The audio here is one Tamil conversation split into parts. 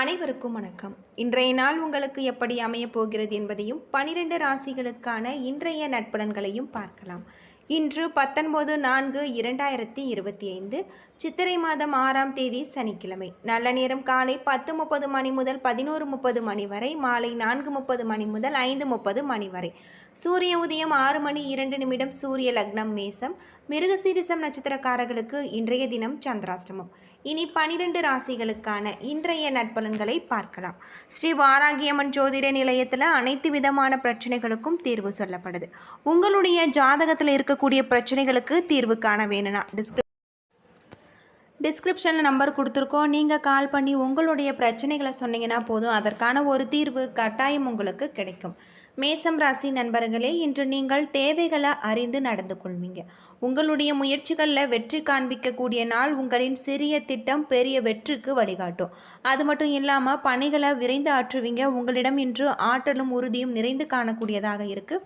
அனைவருக்கும் வணக்கம். இன்றைய நாள் உங்களுக்கு எப்படி அமையப் போகிறது என்பதையும் பனிரெண்டு ராசிகளுக்கான இன்றைய நட்பலன்களையும் பார்க்கலாம். இன்று பத்தொன்பது நான்கு இரண்டாயிரத்தி இருபத்தி ஐந்து சித்திரை மாதம் ஆறாம் தேதி சனிக்கிழமை. நல்ல நேரம் காலை பத்து முப்பது மணி முதல் பதினோரு முப்பது மணி வரை மாலை நான்கு முப்பது மணி முதல் ஐந்து முப்பது மணி வரை. சூரிய உதயம் ஆறு மணி இரண்டு நிமிடம் சூரிய லக்னம் மேசம் மிருகசீரிசம் நட்சத்திரக்காரர்களுக்கு இன்றைய தினம் சந்திராஷ்டமம். இனி பனிரெண்டு ராசிகளுக்கான இன்றைய நட்பலன்களை பார்க்கலாம். ஸ்ரீ வாராகியம்மன் ஜோதிட நிலையத்தில் அனைத்து விதமான பிரச்சனைகளுக்கும் தீர்வு சொல்லப்படுது. உங்களுடைய ஜாதகத்தில் இருக்கக்கூடிய பிரச்சனைகளுக்கு தீர்வு காண வேணும்னா டிஸ்கிரிப் டிஸ்கிரிப்ஷனில் நம்பர் கொடுத்துருக்கோம். நீங்கள் கால் பண்ணி உங்களுடைய பிரச்சனைகளை சொன்னீங்கன்னா போதும். அதற்கான ஒரு தீர்வு கட்டாயம் உங்களுக்கு கிடைக்கும். மேசம் ராசி நண்பர்களே இன்று நீங்கள் தேவைகளை அறிந்து நடந்து கொள்வீங்க. உங்களுடைய முயற்சிகளில் வெற்றி காண்பிக்கக்கூடிய நாள் உங்களின் சிறிய திட்டம் பெரிய வெற்றிக்கு வழிகாட்டும். அது மட்டும் இல்லாமல் பணிகளை விரைந்து ஆற்றுவீங்க. உங்களிடம் இன்று ஆற்றலும் உறுதியும் நிறைந்து காணக்கூடியதாக இருக்குது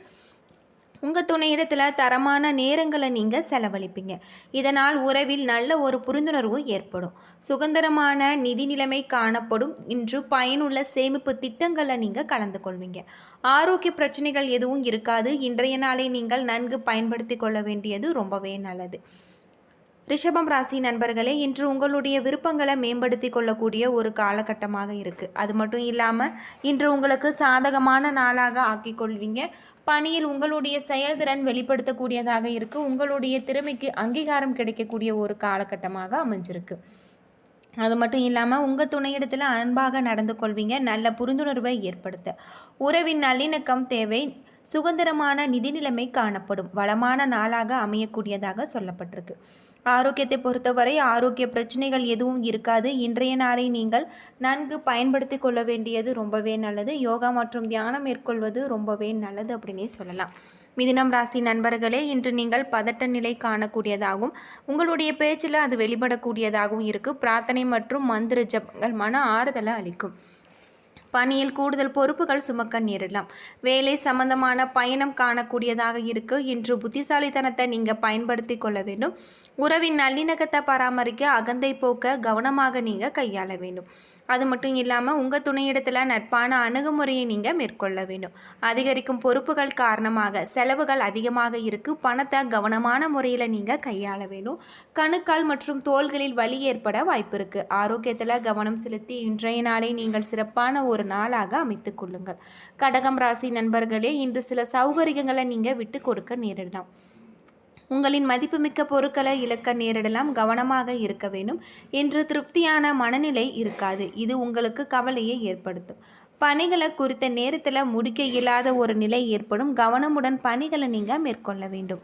உங்கள் துணையிடத்தில் தரமான நேரங்களை நீங்கள் செலவழிப்பீங்க. இதனால் உறவில் நல்ல ஒரு புரிந்துணர்வு ஏற்படும். சுதந்திரமான நிதி நிலைமை காணப்படும். இன்று பயனுள்ள சேமிப்பு திட்டங்களை நீங்கள் கலந்து கொள்வீங்க. ஆரோக்கிய பிரச்சனைகள் எதுவும் இருக்காது. இன்றைய நாளை நீங்கள் நன்கு பயன்படுத்தி கொள்ள வேண்டியது ரொம்பவே நல்லது. ரிஷபம் ராசி நண்பர்களே இன்று உங்களுடைய விருப்பங்களை மேம்படுத்தி கொள்ளக்கூடிய ஒரு காலகட்டமாக இருக்குது அது மட்டும் இல்லாமல் இன்று உங்களுக்கு சாதகமான நாளாக ஆக்கிக் கொள்வீங்க. பணியில் உங்களுடைய செயல்திறன் வெளிப்படுத்தக்கூடியதாக இருக்குது உங்களுடைய திறமைக்கு அங்கீகாரம் கிடைக்கக்கூடிய ஒரு காலகட்டமாக அமைஞ்சிருக்கு. அது மட்டும் இல்லாமல் உங்கள் துணையிடத்தில் அன்பாக நடந்து கொள்வீங்க. நல்ல புரிந்துணர்வை ஏற்படுத்த. உறவின் நல்லிணக்கம் தேவை. சுதந்திரமான நிதி நிலைமை காணப்படும். வளமான நாளாக அமையக்கூடியதாக சொல்லப்பட்டிருக்கு. ஆரோக்கியத்தை பொறுத்தவரை ஆரோக்கிய பிரச்சனைகள் எதுவும் இருக்காது. இன்றைய நாளை நீங்கள் நன்கு பயன்படுத்தி கொள்ள வேண்டியது ரொம்பவே நல்லது. யோகா மற்றும் தியானம் மேற்கொள்வது ரொம்பவே நல்லது அப்படின்னே சொல்லலாம். மிதினம் ராசி நண்பர்களே இன்று நீங்கள் பதட்ட நிலை காணக்கூடியதாகவும் உங்களுடைய பேச்சில் அது வெளிப்படக்கூடியதாகவும் இருக்குது பிரார்த்தனை மற்றும் மந்திர ஜபங்கள் மன ஆறுதலை அளிக்கும். பணியில் கூடுதல் பொறுப்புகள் சுமக்க நேரிடலாம். வேலை சம்பந்தமான பயணம் காணக்கூடியதாக இருக்கு. இன்று புத்திசாலித்தனத்தை நீங்கள் பயன்படுத்தி கொள்ள வேண்டும். உறவின் நல்லிணக்கத்தை பராமரிக்க அகந்தை போக்க கவனமாக நீங்கள் கையாள வேண்டும். அது மட்டும் இல்லாமல் உங்கள் துணையிடத்தில் நட்பான அணுகுமுறையை நீங்கள் மேற்கொள்ள வேண்டும். அதிகரிக்கும் பொறுப்புகள் காரணமாக செலவுகள் அதிகமாக இருக்கு. பணத்தை கவனமான முறையில் நீங்கள் கையாள வேண்டும். கணுக்கால் மற்றும் தோள்களில் வலி ஏற்பட வாய்ப்பு இருக்கு. ஆரோக்கியத்தில் கவனம் செலுத்தி இன்றைய நாளை நீங்கள் சிறப்பான ஒரு நாளாக அமைத்து கொள்ளுங்கள். கடகம் ராசி நண்பர்களே இன்று சில சௌகரியங்களை நீங்கள் விட்டு கொடுக்க நேரிடலாம். உங்களின் மதிப்புமிக்க பொருட்களை இழக்க நேரிடலாம் கவனமாக இருக்க வேண்டும் என்று திருப்தியான மனநிலை இருக்காது. இது உங்களுக்கு கவலையை ஏற்படுத்தும். பணிகளை குறித்த நேரத்தில் முடிக்க இயலாத ஒரு நிலை ஏற்படும். கவனமுடன் பணிகளை நீங்கள் மேற்கொள்ள வேண்டும்.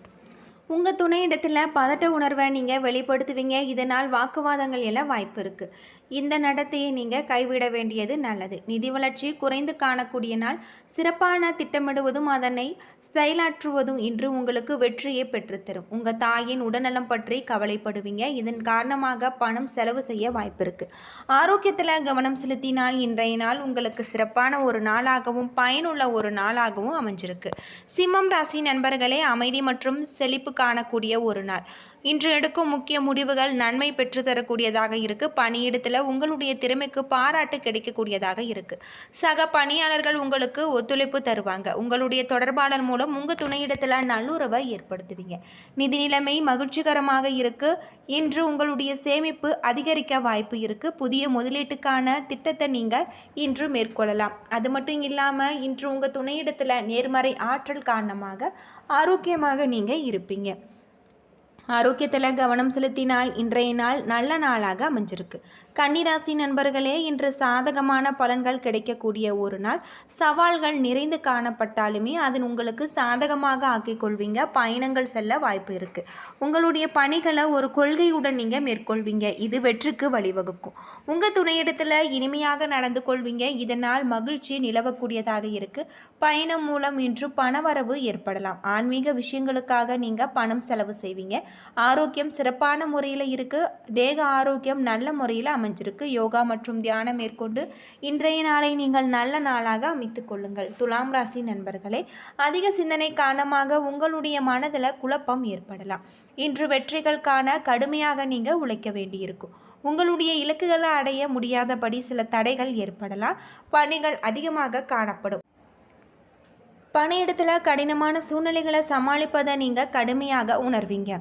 உங்கள் துணையிடத்தில் பதட்ட உணர்வை நீங்கள் வெளிப்படுத்துவீங்க. இதனால் வாக்குவாதங்கள் எல்லாம் வாய்ப்பு இருக்குது இந்த நடத்தையை நீங்கள் கைவிட வேண்டியது நல்லது. நிதி வளர்ச்சி குறைந்து காணக்கூடிய நாள். சிறப்பான திட்டமிடுவதும் அதனை செயலாற்றுவதும் இன்று உங்களுக்கு வெற்றியை பெற்றுத்தரும். உங்கள் தாயின் உடல்நலம் பற்றி கவலைப்படுவீங்க. இதன் காரணமாக பணம் செலவு செய்ய வாய்ப்பு இருக்குது ஆரோக்கியத்தில் கவனம் செலுத்தினால் இன்றைய நாள் உங்களுக்கு சிறப்பான ஒரு நாளாகவும் பயனுள்ள ஒரு நாளாகவும் அமைஞ்சிருக்கு. சிம்மம் ராசி நண்பர்களே அமைதி மற்றும் செழிப்பு காணக்கூடிய ஒரு நாள். இன்று எடுக்கும் முக்கிய முடிவுகள் நன்மை பெற்றுத்தரக்கூடியதாக இருக்கு. பணியிடத்தில் உங்களுடைய திறமைக்கு பாராட்டு கிடைக்கக்கூடியதாக இருக்கு. சக பணியாளர்கள் உங்களுக்கு ஒத்துழைப்பு தருவாங்க. உங்களுடைய தொடர்பாளர் மூலம் உங்கள் துணையிடத்தில் நல்லுறவை ஏற்படுத்துவீங்க. நிதி நிலைமை மகிழ்ச்சிகரமாக இருக்கு. இன்று உங்களுடைய சேமிப்பு அதிகரிக்க வாய்ப்பு இருக்கு. புதிய முதலீட்டுக்கான திட்டத்தை நீங்கள் இன்று மேற்கொள்ளலாம். அது மட்டும் இல்லாமல் இன்று உங்கள் துணையிடத்தில் நேர்மறை ஆற்றல் காரணமாக ஆரோக்கியமாக நீங்கள் இருப்பீங்க. ஆரோக்கியத்தில் கவனம் செலுத்தினால் இன்றைய நாள் நல்ல நாளாக அமைஞ்சிருக்கு. கன்னிராசி நண்பர்களே இன்று சாதகமான பலன்கள் கிடைக்கக்கூடிய ஒரு நாள். சவால்கள் நிறைந்து காணப்பட்டாலுமே அது உங்களுக்கு சாதகமாக ஆக்கிக் கொள்வீங்க. பயணங்கள் செல்ல வாய்ப்பு இருக்குது உங்களுடைய பணிகளை ஒரு கொள்கையுடன் நீங்கள் மேற்கொள்வீங்க. இது வெற்றிக்கு வழிவகுக்கும். உங்கள் துணையிடத்தில் இனிமையாக நடந்து கொள்வீங்க. இதனால் மகிழ்ச்சி நிலவக்கூடியதாக இருக்குது பயணம் மூலம் இன்று பணவரவு ஏற்படலாம். ஆன்மீக விஷயங்களுக்காக நீங்கள் பணம் செலவு செய்வீங்க. ஆரோக்கியம் சிறப்பான முறையில் இருக்குது தேக ஆரோக்கியம் நல்ல முறையில் அமைஞ்சிருக்கு. யோகா மற்றும் தியானம் மேற்கொண்டு இன்றைய நாளை நீங்கள் நல்ல நாளாக அமைத்துக் கொள்ளுங்கள். துலாம் ராசி நண்பர்களே அதிக சிந்தனை காரணமாக உங்களுடைய மனதில் குழப்பம் ஏற்படலாம். இன்று வெற்றிகள் காண கடுமையாக நீங்கள் உழைக்க வேண்டியிருக்கும். உங்களுடைய இலக்குகளை அடைய முடியாதபடி சில தடைகள் ஏற்படலாம். பணிகள் அதிகமாக காணப்படும். பணியிடத்தில் கடினமான சூழ்நிலைகளை சமாளிப்பதை நீங்கள் கடுமையாக உணர்வீங்க.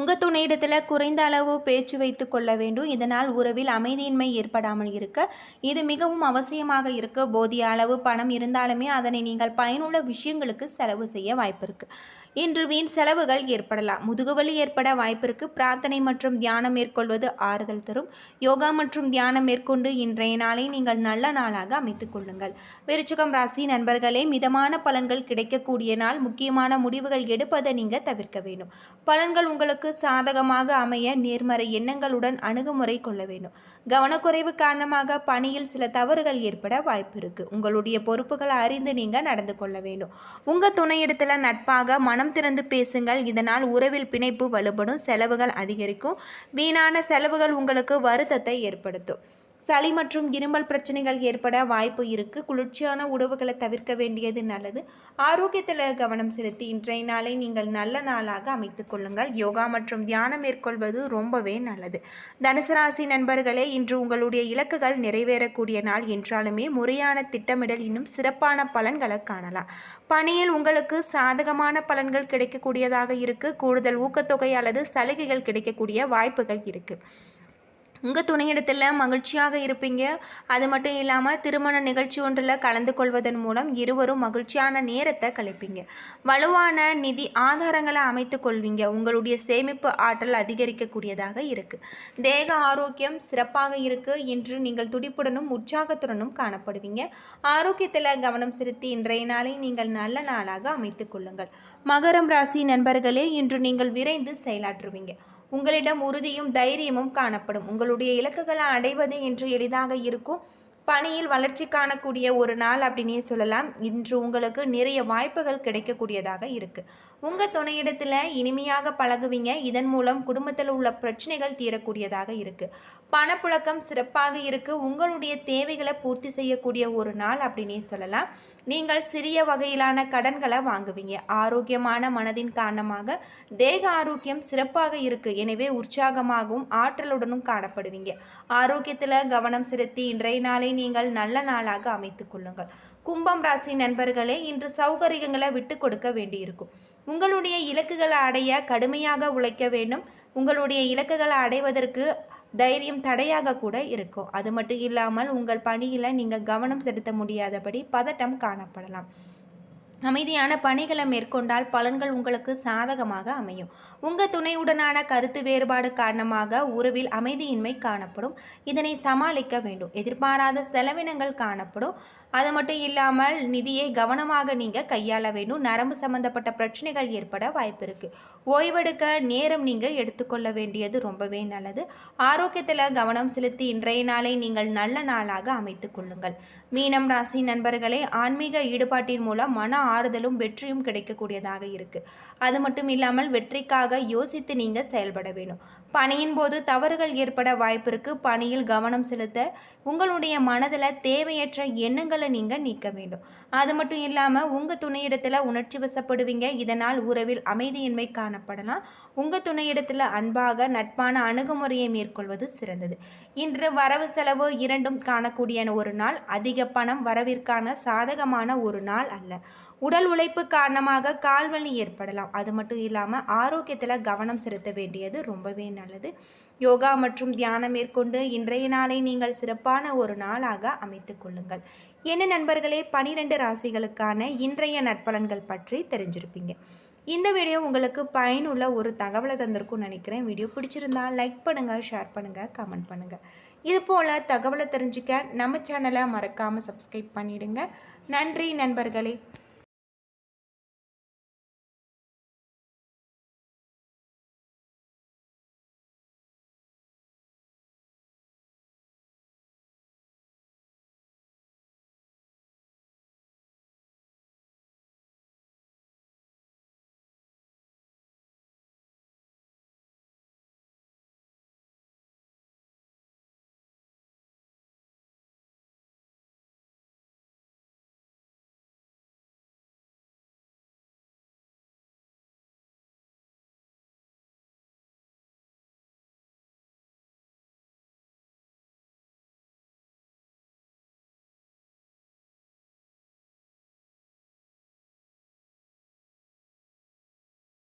உங்கள் துணையிடத்தில் குறைந்த அளவு பேச்சு வைத்து கொள்ள வேண்டும். இதனால் உறவில் அமைதியின்மை ஏற்படாமல் இருக்க இது மிகவும் அவசியமாக இருக்க. போதிய அளவு பணம் இருந்தாலுமே அதனை நீங்கள் பயனுள்ள விஷயங்களுக்கு செலவு செய்ய வாய்ப்பு இருக்குது இன்று வீண் செலவுகள் ஏற்படலாம். முதுகுவலி ஏற்பட வாய்ப்பிற்கு பிரார்த்தனை மற்றும் தியானம் மேற்கொள்வது ஆறுதல் தரும். யோகா மற்றும் தியானம் மேற்கொண்டு இன்றைய நாளை நீங்கள் நல்ல நாளாக அமைத்துக் கொள்ளுங்கள். விருச்சிகம் ராசி நண்பர்களே மிதமான பலன்கள் கிடைக்கக்கூடிய நாள். முக்கியமான முடிவுகள் எடுப்பதை நீங்கள் தவிர்க்க வேண்டும். பலன்கள் உங்களுக்கு சாதகமாக அமைய நேர்மறை எண்ணங்களுடன் அணுகுமுறை கொள்ள வேண்டும். கவனக்குறைவு காரணமாக பணியில் சில தவறுகள் ஏற்பட வாய்ப்பு இருக்கு உங்களுடைய பொறுப்புகளை அறிந்து நீங்கள் நடந்து கொள்ள வேண்டும். உங்கள் துணையிடத்தில் நட்பாக மன மனம் திறந்து பேசுங்கள். இதனால் உறவில் பிணைப்பு வலுப்படும் செலவுகள் அதிகரிக்கும். வீணான செலவுகள் உங்களுக்கு வருத்தத்தை ஏற்படுத்தும். சளி மற்றும் இருமல் பிரச்சனைகள் ஏற்பட வாய்ப்பு இருக்குது குளிர்ச்சியான உணவுகளை தவிர்க்க வேண்டியது நல்லது. ஆரோக்கியத்தில் கவனம் செலுத்தி இன்றைய நாளை நீங்கள் நல்ல நாளாக அமைத்து கொள்ளுங்கள். யோகா மற்றும் தியானம் மேற்கொள்வது ரொம்பவே நல்லது. தனுசு ராசி நண்பர்களே இன்று உங்களுடைய இலக்குகள் நிறைவேறக்கூடிய நாள் என்றாலுமே முறையான திட்டமிடல் இன்னும் சிறப்பான பலன்களை காணலாம். பணியில் உங்களுக்கு சாதகமான பலன்கள் கிடைக்கக்கூடியதாக இருக்குது கூடுதல் ஊக்கத்தொகை அல்லது சலுகைகள் கிடைக்கக்கூடிய வாய்ப்புகள் இருக்குது உங்கள் துணையிடத்தில் மகிழ்ச்சியாக இருப்பீங்க. அது மட்டும் இல்லாமல் திருமண நிகழ்ச்சி ஒன்றில் கலந்து கொள்வதன் மூலம் இருவரும் மகிழ்ச்சியான நேரத்தை கழிப்பீங்க. வலுவான நிதி ஆதாரங்களை அமைத்து கொள்வீங்க. உங்களுடைய சேமிப்பு ஆற்றல் அதிகரிக்கக்கூடியதாக இருக்குது தேக ஆரோக்கியம் சிறப்பாக இருக்குது இன்று நீங்கள் துடிப்புடனும் உற்சாகத்துடனும் காணப்படுவீங்க. ஆரோக்கியத்தில் கவனம் செலுத்தி இன்றைய நாளை நீங்கள் நல்ல நாளாக அமைத்துக் கொள்ளுங்கள். மகரம் ராசி நண்பர்களே இன்று நீங்கள் விரைந்து செயலாற்றுவீங்க. உங்களிடம் உறுதியும் தைரியமும் காணப்படும். உங்களுடைய இலக்குகளை அடைவது என்று எளிதாக இருக்கும். பணியில் வளர்ச்சி காணக்கூடிய ஒரு நாள் அப்படின்னே சொல்லலாம். இன்று உங்களுக்கு நிறைய வாய்ப்புகள் கிடைக்கக்கூடியதாக இருக்குது உங்கள் துணையிடத்தில் இனிமையாக பழகுவீங்க. இதன் மூலம் குடும்பத்தில் உள்ள பிரச்சனைகள் தீரக்கூடியதாக இருக்குது பணப்புழக்கம் சிறப்பாக இருக்குது உங்களுடைய தேவைகளை பூர்த்தி செய்யக்கூடிய ஒரு நாள் அப்படின்னே சொல்லலாம். நீங்கள் சிறிய வகையிலான கடன்களை வாங்குவீங்க. ஆரோக்கியமான மனதின் காரணமாக தேக ஆரோக்கியம் சிறப்பாக இருக்குது எனவே உற்சாகமாகவும் ஆற்றலுடனும் காணப்படுவீங்க. ஆரோக்கியத்தில் கவனம் செலுத்தி இன்றைய நாளை நீங்கள் நல்ல நாளாக அமைத்து கொள்ளுங்கள். கும்பம் ராசி நண்பர்களே இன்று சௌகரியங்களை விட்டு கொடுக்க வேண்டியிருக்கும். உங்களுடைய இலக்குகளை அடைய கடுமையாக உழைக்க வேண்டும். உங்களுடைய இலக்குகளை அடைவதற்கு தைரியம் தடையாக கூட இருக்கும். அது மட்டும் இல்லாமல் உங்கள் பணியில் நீங்கள் கவனம் செலுத்த முடியாதபடி பதட்டம் காணப்படலாம். அமைதியான பணிகளை மேற்கொண்டால் பலன்கள் உங்களுக்கு சாதகமாக அமையும். உங்கள் துணையுடனான கருத்து வேறுபாடு காரணமாக உறவில் அமைதியின்மை காணப்படும். இதனை சமாளிக்க வேண்டும். எதிர்பாராத செலவினங்கள் காணப்படும். அது மட்டும் இல்லாமல் நிதியை கவனமாக நீங்கள் கையாள வேண்டும். நரம்பு சம்பந்தப்பட்ட பிரச்சனைகள் ஏற்பட வாய்ப்பு இருக்குது ஓய்வெடுக்க நேரம் நீங்கள் எடுத்துக்கொள்ள வேண்டியது ரொம்பவே நல்லது. ஆரோக்கியத்தில் கவனம் செலுத்தி இன்றைய நாளை நீங்கள் நல்ல நாளாக அமைத்து கொள்ளுங்கள். மீனம் ராசி நண்பர்களே ஆன்மீக ஈடுபாட்டின் மூலம் மன ஆறுதலும் வெற்றியும் கிடைக்கக்கூடியதாக இருக்குது அது மட்டும் இல்லாமல் வெற்றிக்காக யோசித்து நீங்கள் செயல்பட வேணும். பணியின் போது தவறுகள் ஏற்பட வாய்ப்பிற்கு பணியில் கவனம் செலுத்த உங்களுடைய மனதில் தேவையற்ற எண்ணங்களை நீங்கள் நீக்க வேண்டும். அது மட்டும் இல்லாமல் உங்கள் துணையிடத்தில் உணர்ச்சி வசப்படுவீங்க. இதனால் உறவில் அமைதியின்மை காணப்படலாம். உங்கள் துணையிடத்தில் அன்பாக நட்பான அணுகுமுறையை மேற்கொள்வது சிறந்தது. இன்று வரவு செலவு இரண்டும் காணக்கூடிய ஒரு நாள். அதிக பணம் வரவிற்கான சாதகமான ஒரு நாள் அல்ல. உடல் உழைப்பு காரணமாக கால்வலி ஏற்படலாம். அது மட்டும் இல்லாமல் ஆரோக்கியத்தில் கவனம் செலுத்த வேண்டியது ரொம்பவே நல்லது. யோகா மற்றும் தியானம் மேற்கொண்டு இன்றைய நாளை நீங்கள் சிறப்பான ஒரு நாளாக அமைத்து கொள்ளுங்கள். என்ன நண்பர்களே பனிரெண்டு ராசிகளுக்கான இன்றைய நட்பலன்கள் பற்றி தெரிஞ்சிருப்பீங்க. இந்த வீடியோ உங்களுக்கு பயனுள்ள ஒரு தகவலை தந்திருக்கும்னு நினைக்கிறேன். வீடியோ பிடிச்சிருந்தா லைக் பண்ணுங்கள் ஷேர் பண்ணுங்கள் கமெண்ட் பண்ணுங்கள் இது போல் தகவலை தெரிஞ்சுக்க நம்ம சேனலை மறக்காமல் சப்ஸ்கிரைப் பண்ணிவிடுங்க நன்றி நண்பர்களே.